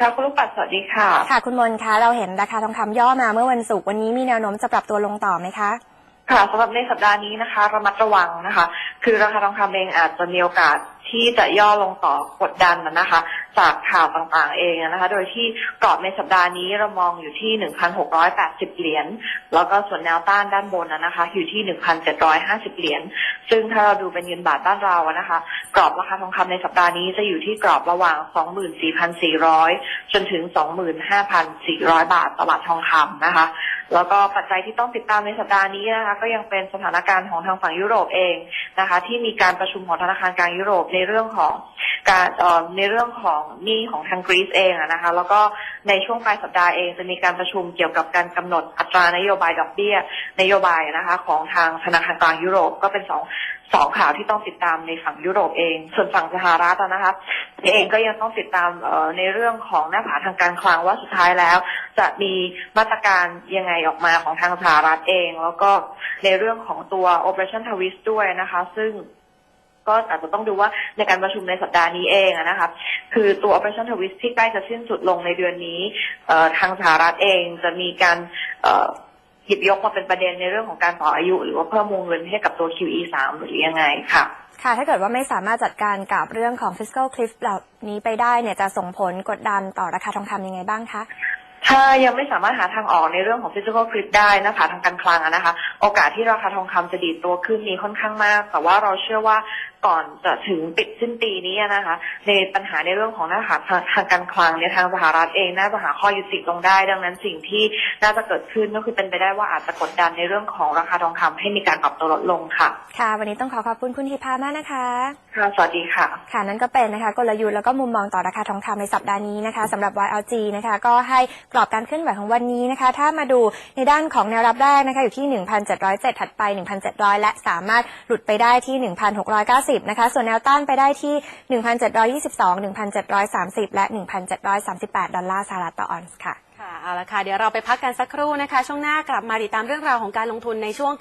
ค่ะคุณลูกปัดสวัสดีค่ะ ค่ะ คุณมนคะเราเห็นราคาทองคำย่อมาเมื่อวันศุกร์วันนี้มีแนวโน้มจะปรับตัวลงต่อไหมคะ ค่ะสำหรับในสัปดาห์นี้นะคะ ระมัดระวังนะคะ คือราคาทองคำเองอาจจะมีโอกาส ที่จะย่อลงต่อกดดันนะคะ จากข่าวต่างๆเองนะคะ โดยที่กรอบในสัปดาห์นี้เรามองอยู่ที่ 1,680 เหรียญแล้วก็ส่วนแนวต้านด้านบนนะคะ อยู่ที่ 1,750 เหรียญซึ่งถ้าเราดูเป็นเงินบาทบ้านเรานะคะ กรอบราคาทองคำในสัปดาห์นี้จะอยู่ที่กรอบระหว่าง 24,400 จนถึง 25,400 บาทต่อบาททองคำนะคะแล้วก็ปัจจัยที่ต้องติดตามในสัปดาห์นี้นะคะก็ยังเป็นสถานการณ์ของทางฝั่งยุโรปเองนะคะ ที่มีการประชุมของธนาคารกลางยุโรปในในเรื่องของการในเรื่องของหนี้ของทางกรีซเองนะคะแล้วก็ในช่วงปลายสัปดาห์เองจะมีการประชุมเกี่ยวกับการกำหนดอัตรานโยบายดอกเบี้ย นโยบายนะคะของทางธนาคารกลางยุโรปก็เป็นสองสองข่าวที่ต้องติดตามในฝั่งยุโรปเอง ส่วนฝั่งสหรัฐนะคะเองก็ยังต้องติดตามในเรื่องของหน้าผาทางการคลังว่าสุดท้ายแล้ว จะมีมาตรการยังไงออกมาของทางสหรัฐเอง แล้วก็ในเรื่องของตัว Operation Twist ด้วยนะคะ ซึ่ง ก็อาจจะต้องดูว่าในการประชุมในสัปดาห์นี้เองนะคะคือตัว Operation Twist ที่ใกล้จะสิ้นสุดลงในเดือนนี้ทางสหรัฐเองจะมีการหยิบยกมาเป็นประเด็นในเรื่องของการต่ออายุ หรือว่าเพิ่มวงเงินให้กับตัว QE 3หรือยังไงค่ะ ค่ะ ถ้าเกิดว่าไม่สามารถจัดการกับเรื่องของ fiscal cliff เหล่านี้ไปได้เนี่ยจะส่งผลกดดันต่อราคาทองคำยังไงบ้างคะ ถ้ายังไม่สามารถหาทางออกในเรื่องของ physical cliff ได้นะคะทางการคลังอะนะคะ โอกาสที่ราคาทองคำจะดีดตัวขึ้นมีค่อนข้างมาก แต่ว่าเราเชื่อว่าก่อนจะถึงปิดสิ้นปีนี้อะนะคะ ในปัญหาในเรื่องของหน้าหาทางทางการคลังเนี่ยทางสหรัฐเองน่าจะหาข้อยุติตรงได้ ดังนั้นสิ่งที่น่าจะเกิดขึ้นก็คือเป็นไปได้ว่าอาจจะกดดันในเรื่องของราคาทองคำให้มีการปรับตัวลดลงค่ะ ค่ะ วันนี้ต้องขอขอบคุณคุณทิพามากนะคะ ค่ะ สวัสดีค่ะ ค่ะนั่นก็เป็นนะคะกลยุทธ์แล้วก็มุมมองต่อราคาทองคำในสัปดาห์นี้นะคะสำหรับ YLG นะคะ ก็ให้กรอบการเคลื่อนไหวของวันนี้นะคะ ถ้ามาดูในด้านของแนวรับแรกนะคะอยู่ที่ 1,707 ถัดไป 1,700 และสามารถหลุดไปได้ที่ 1,690 นะคะ ส่วนแนวต้านไปได้ที่ 1,722 1,730 และ 1,738 ดอลลาร์สหรัฐต่อออนซ์ค่ะ ค่ะ เอาละค่ะ เดี๋ยวเราไปพักกันสักครู่นะคะ ช่วงหน้ากลับมาติดตามเรื่องราวของการลงทุนในช่วง